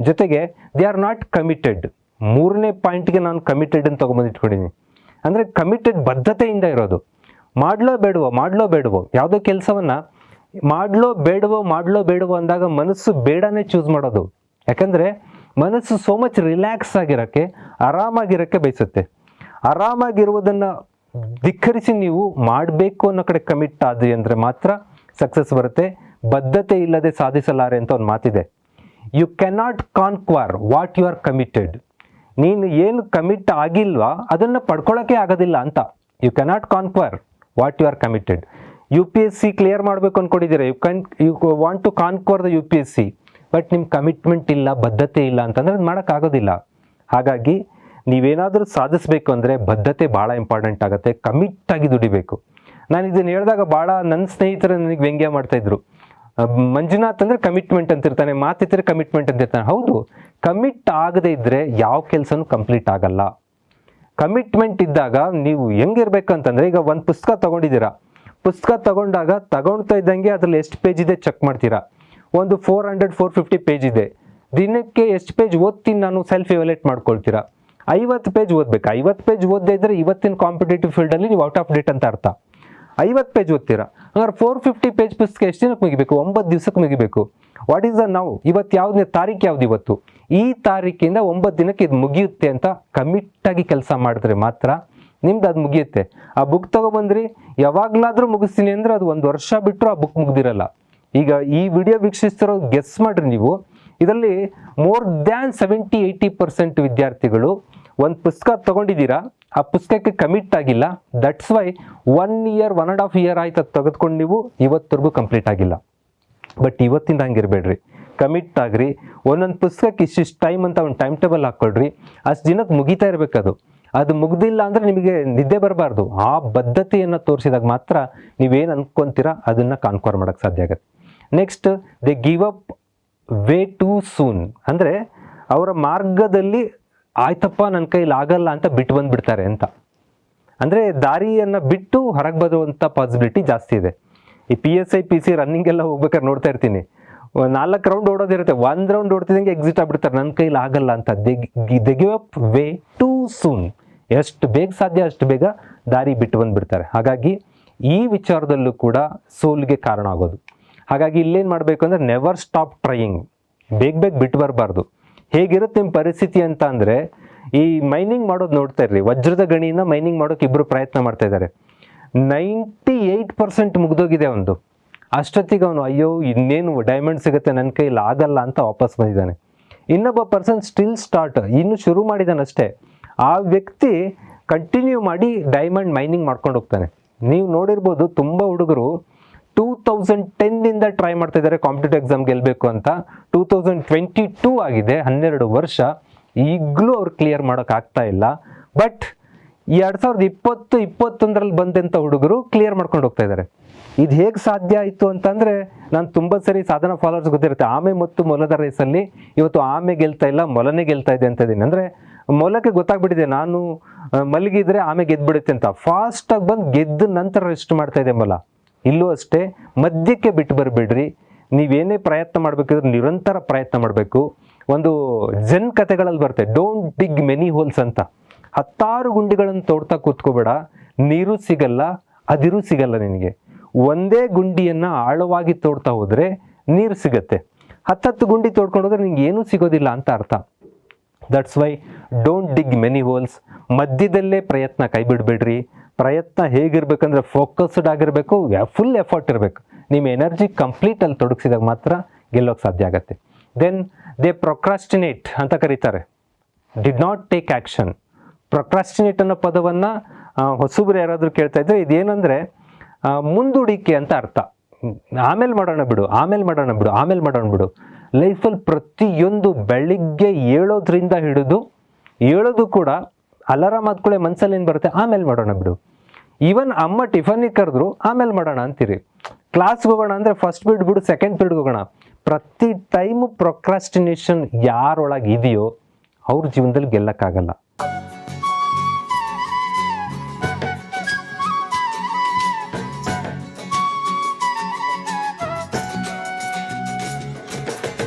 ಜೊತೆಗೆ they are not committed ಮೂರನೇ ಪಾಯಿಂಟ್ಗೆ ನಾನು ಕಮಿಟೆಡ್ ಅಂತ ತೊಗೊಂಬಂದಿಟ್ಕೊಂಡಿದ್ದೀನಿ ಅಂದರೆ ಕಮಿಟೆಡ್ ಬದ್ಧತೆಯಿಂದ ಇರೋದು. ಮಾಡಲೋ ಬೇಡವೋ ಮಾಡಲೋ ಬೇಡವೋ, ಯಾವುದೋ ಕೆಲಸವನ್ನು ಮಾಡಲೋ ಬೇಡವೋ ಮಾಡಲೋ ಬೇಡವೋ ಅಂದಾಗ ಮನಸ್ಸು ಬೇಡನೇ ಚೂಸ್ ಮಾಡೋದು. ಯಾಕಂದರೆ ಮನಸ್ಸು ಸೋ ಮಚ್ ರಿಲ್ಯಾಕ್ಸ್ ಆಗಿರೋಕ್ಕೆ, ಆರಾಮಾಗಿರೋಕ್ಕೆ ಬಯಸುತ್ತೆ. ಆರಾಮಾಗಿರುವುದನ್ನು ಧಿಕ್ಕರಿಸಿ ನೀವು ಮಾಡಬೇಕು ಅನ್ನೋ ಕಡೆ ಕಮಿಟ್ ಆದ್ರಿ ಅಂದರೆ ಮಾತ್ರ ಸಕ್ಸಸ್ ಬರುತ್ತೆ. ಬದ್ಧತೆ ಇಲ್ಲದೆ ಸಾಧಿಸಲಾರೆ ಅಂತ ಒಂದು ಮಾತಿದೆ. You cannot conquer what you are committed ನೀನು ಏನು ಕಮಿಟ್ ಆಗಿಲ್ವಾ, ಅದನ್ನು ಪಡ್ಕೊಳ್ಳೋಕ್ಕೆ ಆಗೋದಿಲ್ಲ ಅಂತ. You cannot conquer what you are committed U P S C clear ಮಾಡಬೇಕು ಅಂದ್ಕೊಂಡಿದ್ದೀರಾ you can you want to conquer the U P S C but ನಿಮ್ಮ commitment ಇಲ್ಲ, ಬದ್ಧತೆ ಇಲ್ಲ ಅಂತಂದ್ರೆ ಅದು ಮಾಡೋಕ್ಕಾಗೋದಿಲ್ಲ ಹಾಗಾಗಿ ನೀವೇನಾದರೂ ಸಾಧಿಸಬೇಕು ಅಂದರೆ ಬದ್ಧತೆ ಭಾಳ ಇಂಪಾರ್ಟೆಂಟ್ ಆಗುತ್ತೆ. ಕಮಿಟ್ಟಾಗಿ ದುಡಿಬೇಕು. ನಾನು ಇದನ್ನು ಹೇಳಿದಾಗ ಭಾಳ ನನ್ನ ಸ್ನೇಹಿತರು ನನಗೆ ವ್ಯಂಗ್ಯ ಮಾಡ್ತಾಯಿದ್ರು ಮಂಜುನಾಥ್ ಅಂದ್ರೆ ಕಮಿಟ್ಮೆಂಟ್ ಅಂತಿರ್ತಾನೆ ಮಾತಿದ್ರೆ ಕಮಿಟ್ಮೆಂಟ್ ಅಂತಿರ್ತಾನೆ ಹೌದು ಕಮಿಟ್ ಆಗದೇ ಇದ್ರೆ ಯಾವ ಕೆಲಸನೂ ಕಂಪ್ಲೀಟ್ ಆಗಲ್ಲ. ಕಮಿಟ್ಮೆಂಟ್ ಇದ್ದಾಗ ನೀವು ಹೆಂಗಿರ್ಬೇಕು ಅಂತಂದ್ರೆ, ಈಗ ಒಂದು ಪುಸ್ತಕ ತಗೊಂಡಿದ್ದೀರಾ? ಪುಸ್ತಕ ತಗೊಂಡಾಗ ತಗೊಳ್ತಾ ಇದ್ದಂಗೆ ಅದ್ರಲ್ಲಿ ಎಷ್ಟು ಪೇಜ್ ಇದೆ ಚೆಕ್ ಮಾಡ್ತೀರಾ? ಒಂದು four hundred four fifty page ಇದೆ. ದಿನಕ್ಕೆ ಎಷ್ಟು ಪೇಜ್ ಓದ್ತೀನಿ ನಾನು ಸೆಲ್ಫ್ ಎವಲೇಟ್ ಮಾಡ್ಕೊಳ್ತೀರಾ? ಐವತ್ತು ಪೇಜ್ ಓದ್ಬೇಕು. ಐವತ್ತು ಪೇಜ್ ಓದದೇ ಇದ್ರೆ ಇವತ್ತಿನ ಕಾಂಪಿಟೇಟಿವ್ ಫೀಲ್ಡಲ್ಲಿ ನೀವು ಔಟ್ ಆಫ್ ಡೇಟ್ ಅಂತ ಅರ್ಥ. ಐವತ್ತು ಪೇಜ್ ಓದ್ತೀರಾ? ಹಂಗಾರೆ ಫೋರ್ ಫಿಫ್ಟಿ ಪೇಜ್ ಪುಸ್ತಕ ಎಷ್ಟು ದಿನಕ್ಕೆ ಮುಗಿಬೇಕು? ಒಂಬತ್ತು ದಿವಸಕ್ಕೆ ಮುಗಿಬೇಕು. ವಾಟ್ ಈಸ್ ದ ನಾವು ಇವತ್ತು ಯಾವ್ದು ತಾರೀಕು ಯಾವ್ದು ಇವತ್ತು? ಈ ತಾರೀಕಿಂದ ಒಂಬತ್ತು ದಿನಕ್ಕೆ ಇದು ಮುಗಿಯುತ್ತೆ ಅಂತ ಕಮಿಟ್ಟಾಗಿ ಕೆಲಸ ಮಾಡಿದ್ರೆ ಮಾತ್ರ ನಿಮ್ದು ಅದು ಮುಗಿಯುತ್ತೆ. ಆ ಬುಕ್ ತಗೊಬಂದ್ರಿ. ಯಾವಾಗಲಾದರೂ ಮುಗಿಸ್ತೀನಿ ಅಂದ್ರೆ ಅದು ಒಂದು ವರ್ಷ ಬಿಟ್ಟರು ಆ ಬುಕ್ ಮುಗ್ದಿರಲ್ಲ. ಈಗ ಈ ವಿಡಿಯೋ ವೀಕ್ಷಿಸ್ತಿರೋ ಗೆಸ್ ಮಾಡ್ರಿ ನೀವು. ಇದರಲ್ಲಿ more than seventy eighty percent ವಿದ್ಯಾರ್ಥಿಗಳು ಒಂದು ಪುಸ್ತಕ ತೊಗೊಂಡಿದ್ದೀರಾ? ಆ ಪುಸ್ತಕಕ್ಕೆ ಕಮಿಟ್ ಆಗಿಲ್ಲ. That's why one year one and half year ಆಯ್ತು ಅದು ತೆಗೆದುಕೊಂಡು ನೀವು ಇವತ್ತರೆಗೂ ಕಂಪ್ಲೀಟ್ ಆಗಿಲ್ಲ. ಬಟ್ ಇವತ್ತಿಂದ ಹಂಗಿರ್ಬೇಡ್ರಿ. ಕಮಿಟ್ ಆಗ್ರಿ. ಒಂದೊಂದು ಪುಸ್ತಕಕ್ಕೆ ಇಷ್ಟಿಷ್ಟು ಟೈಮ್ ಅಂತ ಒಂದು ಟೈಮ್ ಟೇಬಲ್ ಹಾಕ್ಕೊಳ್ರಿ ಅಷ್ಟು ದಿನಕ್ಕೆ ಮುಗಿತಾ ಇರಬೇಕದು. ಅದು ಮುಗ್ದಿಲ್ಲ ಅಂದರೆ ನಿಮಗೆ ನಿದ್ದೆ ಬರಬಾರ್ದು. ಆ ಬದ್ಧತೆಯನ್ನು ತೋರಿಸಿದಾಗ ಮಾತ್ರ ನೀವೇನು ಅನ್ಕೊಂತೀರಾ? ಅದನ್ನು ಕಾನ್ಕ್ವರ್ ಮಾಡೋಕ್ಕೆ ಸಾಧ್ಯ ಆಗುತ್ತೆ. Next they give up way too soon ಅಂದರೆ ಅವರ ಮಾರ್ಗದಲ್ಲಿ ಆಯ್ತಪ್ಪ ನನ್ನ ಕೈಲಿ ಆಗಲ್ಲ ಅಂತ ಬಿಟ್ಟು ಬಂದ್ಬಿಡ್ತಾರೆ ಅಂತ. ಅಂದರೆ ದಾರಿಯನ್ನು ಬಿಟ್ಟು ಹೊರಗೆ ಬರುವಂಥ ಪಾಸಿಬಿಲಿಟಿ ಜಾಸ್ತಿ ಇದೆ. ಈ P S I P C running ಎಲ್ಲ ಹೋಗ್ಬೇಕಾದ್ರೆ ನೋಡ್ತಾ ಇರ್ತೀನಿ. ನಾಲ್ಕು ರೌಂಡ್ ಓಡೋದಿರುತ್ತೆ. ಒಂದು ರೌಂಡ್ ಓಡ್ತಿದ್ದಂಗೆ ಎಕ್ಸಿಟ್ ಆಗ್ಬಿಡ್ತಾರೆ. ನನ್ನ ಕೈಲಿ ಆಗಲ್ಲ ಅಂತ. They give up way too soon ಎಷ್ಟು ಬೇಗ ಸಾಧ್ಯ, ಅಷ್ಟು ಬೇಗ ದಾರಿ ಬಿಟ್ಟು ಬಂದ್ಬಿಡ್ತಾರೆ. ಹಾಗಾಗಿ ಈ ವಿಚಾರದಲ್ಲೂ ಕೂಡ ಸೋಲಿಗೆ ಕಾರಣ ಆಗೋದು. ಹಾಗಾಗಿ ಇಲ್ಲೇನು ಮಾಡಬೇಕು ಅಂದರೆ ನೆವರ್ ಸ್ಟಾಪ್ ಟ್ರೈಯಿಂಗ್ ಬೇಗ ಬೇಗ ಬಿಟ್ಟು ಬರಬಾರ್ದು. ಹೇಗಿರುತ್ತೆ ನಿಮ್ಮ ಪರಿಸ್ಥಿತಿ ಅಂತ ಅಂದರೆ, ಈ ಮೈನಿಂಗ್ ಮಾಡೋದು ನೋಡ್ತಾ ಇರ್ರಿ, ವಜ್ರದ ಗಣಿಯಿಂದ ಮೈನಿಂಗ್ ಮಾಡೋಕೆ ಇಬ್ಬರು ಪ್ರಯತ್ನ ಮಾಡ್ತಾ ಇದ್ದಾರೆ ನೈಂಟಿ ಏಯ್ಟ್ ಪರ್ಸೆಂಟ್ ಮುಗ್ದೋಗಿದೆ ಒಂದು. ಅಷ್ಟೊತ್ತಿಗೆ ಅವನು, ಅಯ್ಯೋ, ಇನ್ನೇನು ಡೈಮಂಡ್ ಸಿಗುತ್ತೆ ನನ್ನ ಕೈಲಿ, ಆಗಲ್ಲ ಅಂತ ವಾಪಸ್ ಬಂದಿದ್ದಾನೆ. ಇನ್ನೊಬ್ಬ ಪರ್ಸನ್ ಸ್ಟಿಲ್ ಸ್ಟಾರ್ಟ್ ಇನ್ನು ಶುರು ಮಾಡಿದಾನಷ್ಟೇ ಆ ವ್ಯಕ್ತಿ ಕಂಟಿನ್ಯೂ ಮಾಡಿ ಡೈಮಂಡ್ ಮೈನಿಂಗ್ ಮಾಡ್ಕೊಂಡು ಹೋಗ್ತಾನೆ. ನೀವು ನೋಡಿರ್ಬೋದು, ತುಂಬ ಹುಡುಗರು ಟೂ ತೌಸಂಡ್ ಟೆನ್ನಿಂದ ಟ್ರೈ ಮಾಡ್ತಾ ಇದ್ದಾರೆ ಕಾಂಪಿಟೇಟಿವ್ ಎಕ್ಸಾಮ್ ಗೆಲ್ಲಬೇಕು ಅಂತ. ಟೂ ತೌಸಂಡ್ ಟ್ವೆಂಟಿ ಟೂ ಆಗಿದೆ, ಹನ್ನೆರಡು ವರ್ಷ. ಈಗಲೂ ಅವ್ರು ಕ್ಲಿಯರ್ ಮಾಡೋಕೆ ಆಗ್ತಾ ಇಲ್ಲ. ಬಟ್ ಎರಡು ಸಾವಿರದ ಇಪ್ಪತ್ತು, ಇಪ್ಪತ್ತೊಂದರಲ್ಲಿ ಬಂದಂಥ ಹುಡುಗರು ಕ್ಲಿಯರ್ ಮಾಡ್ಕೊಂಡು ಹೋಗ್ತಾ ಇದ್ದಾರೆ. ಇದು ಹೇಗೆ ಸಾಧ್ಯ ಆಯಿತು ಅಂತಂದರೆ, ನಾನು ತುಂಬ ಸರಿ ಸಾಧನ ಫಾಲೋವರ್ಸ್ ಗೊತ್ತಿರುತ್ತೆ. ಆಮೆ ಮತ್ತು ಮೊಲದ ರೇಸಲ್ಲಿ ಇವತ್ತು ಆಮೆ ಗೆಲ್ತಾ ಇಲ್ಲ, ಮೊಲನೇ ಗೆಲ್ತಾ ಇದೆ ಅಂತ ಇದ್ದೀನಿ. ಅಂದರೆ ಮೊಲಕ್ಕೆ ಗೊತ್ತಾಗ್ಬಿಟ್ಟಿದೆ, ನಾನು ಮಲಗಿದ್ರೆ ಆಮೆ ಗೆದ್ಬಿಡುತ್ತೆ ಅಂತ. ಫಾಸ್ಟಾಗಿ ಬಂದು ಗೆದ್ದ ನಂತರ ರೆಸ್ಟ್ ಮಾಡ್ತಾ ಇದೆ ಮೊಲ. ಇಲ್ಲೂ ಅಷ್ಟೇ ಮಧ್ಯಕ್ಕೆ ಬಿಟ್ಟು ಬರಬೇಡ್ರಿ. ನೀವೇನೇ ಪ್ರಯತ್ನ ಮಾಡಬೇಕಿದ್ರೆ ನಿರಂತರ ಪ್ರಯತ್ನ ಮಾಡಬೇಕು. ಒಂದು ಜನ್ ಕಥೆಗಳಲ್ಲಿ ಬರುತ್ತೆ ಡೋಂಟ್ ಡಿಗ್ ಮೆನಿ ಹೋಲ್ಸ್ ಅಂತ. ಹತ್ತಾರು ಗುಂಡಿಗಳನ್ನು ತೋಡ್ತಾ ಕೂತ್ಕೋಬೇಡ. ನೀರು ಸಿಗಲ್ಲ, ಅದಿರು ಸಿಗಲ್ಲ ನಿನಗೆ. ಒಂದೇ ಗುಂಡಿಯನ್ನು ಆಳವಾಗಿ ತೋಡ್ತಾ ಹೋದರೆ ನೀರು ಸಿಗತ್ತೆ. ಹತ್ತತ್ತು ಗುಂಡಿ ತೋಡ್ಕೊಂಡು ಹೋದ್ರೆ ನಿಂಗೆ ಏನೂ ಸಿಗೋದಿಲ್ಲ ಅಂತ ಅರ್ಥ. That's why don't dig many holes ಮಧ್ಯದಲ್ಲೇ ಪ್ರಯತ್ನ ಕೈ ಬಿಡಬೇಡ್ರಿ ಪ್ರಯತ್ನ ಹೇಗಿರ್ಬೇಕಂದ್ರೆ ಫೋಕಸ್ಡ್ ಆಗಿರಬೇಕು ಫುಲ್ ಎಫರ್ಟ್ ಇರಬೇಕು. ನಿಮ್ಮ ಎನರ್ಜಿ ಕಂಪ್ಲೀಟ್ ಅಲ್ಲಿ ತೊಡಗಿಸಿದಾಗ ಮಾತ್ರ ಗೆಲ್ಲೋಕೆ ಸಾಧ್ಯ ಆಗುತ್ತೆ. ದೆನ್ ದೇ ಪ್ರೊಕ್ರಾಸ್ಟಿನೇಟ್ ಅಂತ ಕರೀತಾರೆ. Did not take action procrastinate ಅನ್ನೋ ಪದವನ್ನು ಹೊಸಬ್ರು ಯಾರಾದರೂ ಕೇಳ್ತಾ ಇದ್ರೆ ಇದೇನಂದರೆ ಮುಂದೂಡಿಕೆ ಅಂತ ಅರ್ಥ. ಆಮೇಲೆ ಮಾಡೋಣ ಬಿಡು, ಆಮೇಲೆ ಮಾಡೋಣ ಬಿಡು, ಆಮೇಲೆ ಮಾಡೋಣ ಬಿಡು. ಲೈಫಲ್ಲಿ ಪ್ರತಿಯೊಂದು ಬೆಳಿಗ್ಗೆ ಏಳೋದ್ರಿಂದ ಹಿಡಿದು, ಏಳೋದು ಕೂಡ ಅಲಾರಾಮ್ ಆದ್ಕೊಳ್ಳೆ ಮನ್ಸಲ್ಲಿ ಏನು ಬರುತ್ತೆ? ಆಮೇಲೆ ಮಾಡೋಣ ಬಿಡು. ಈವನ್ ಅಮ್ಮ ಟಿಫನಿಗೆ ಕರೆದ್ರು, ಆಮೇಲೆ ಮಾಡೋಣ ಅಂತೀರಿ. ಕ್ಲಾಸ್ಗೆ ಹೋಗೋಣ ಅಂದರೆ ಫಸ್ಟ್ ಪೀರಿಯಡ್ ಬಿಡು ಸೆಕೆಂಡ್ ಪೀರಿಯಡ್ಗೆ ಹೋಗೋಣ. ಪ್ರತಿ ಟೈಮು ಪ್ರೊಕ್ರಾಸ್ಟಿನೇಷನ್ ಯಾರೊಳಗೆ ಇದೆಯೋ, ಅವ್ರ ಜೀವನದಲ್ಲಿ ಗೆಲ್ಲಕ್ಕಾಗಲ್ಲ.